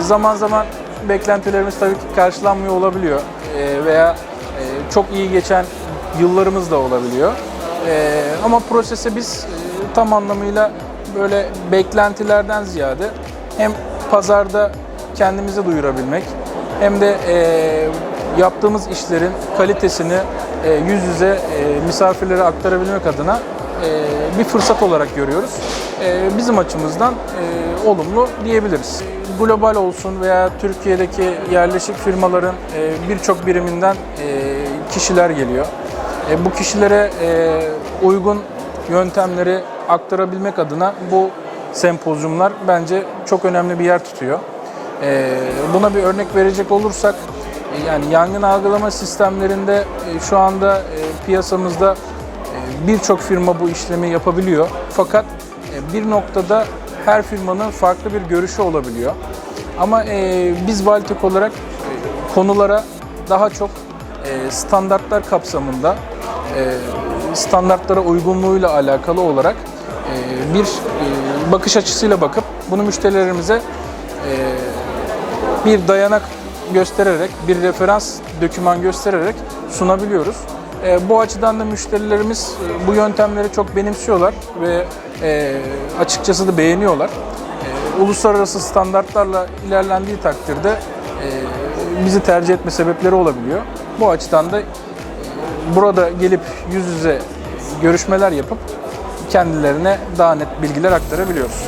zaman zaman beklentilerimiz tabii ki karşılanmıyor olabiliyor E, veya e, çok iyi geçen yıllarımız da olabiliyor. E, ama prosese biz e, tam anlamıyla böyle beklentilerden ziyade hem pazarda kendimizi duyurabilmek hem de e, yaptığımız işlerin kalitesini e, yüz yüze e, misafirlere aktarabilmek adına e, bir fırsat olarak görüyoruz. E, bizim açımızdan e, olumlu diyebiliriz. Global olsun veya Türkiye'deki yerleşik firmaların e, birçok biriminden e, kişiler geliyor. E, bu kişilere uygun yöntemleri aktarabilmek adına bu sempozyumlar bence çok önemli bir yer tutuyor. Buna bir örnek verecek olursak yani yangın algılama sistemlerinde şu anda piyasamızda birçok firma bu işlemi yapabiliyor. Fakat bir noktada her firmanın farklı bir görüşü olabiliyor. Ama e, biz Valtek olarak e, konulara daha çok e, standartlar kapsamında e, standartlara uygunluğuyla alakalı olarak e, bir e, bakış açısıyla bakıp bunu müşterilerimize e, bir dayanak göstererek, bir referans doküman göstererek sunabiliyoruz. E, bu açıdan da müşterilerimiz e, bu yöntemleri çok benimsiyorlar ve e, açıkçası da beğeniyorlar. E, uluslararası standartlarla ilerlendiği takdirde e, bizi tercih etme sebepleri olabiliyor. Bu açıdan da e, burada gelip yüz yüze görüşmeler yapıp kendilerine daha net bilgiler aktarabiliyoruz.